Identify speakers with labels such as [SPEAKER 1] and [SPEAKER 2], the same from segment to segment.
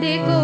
[SPEAKER 1] দেখো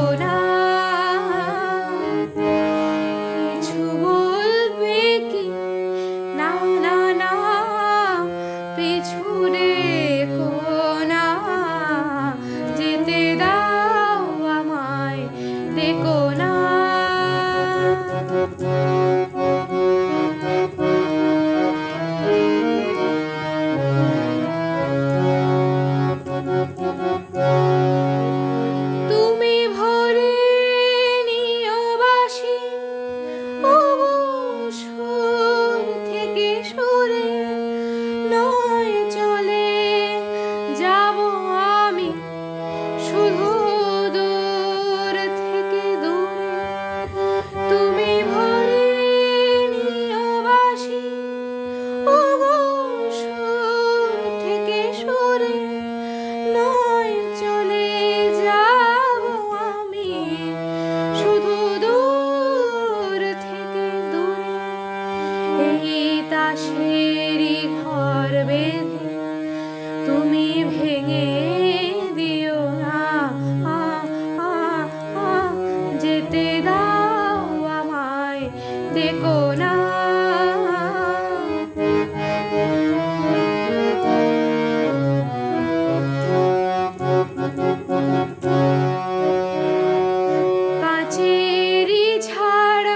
[SPEAKER 1] মানুষেরই ঘর বেঁধে তুমি ভেঙে দিও না। যেতে দাও আমায় দেখো না। কাচেরি ঝাড়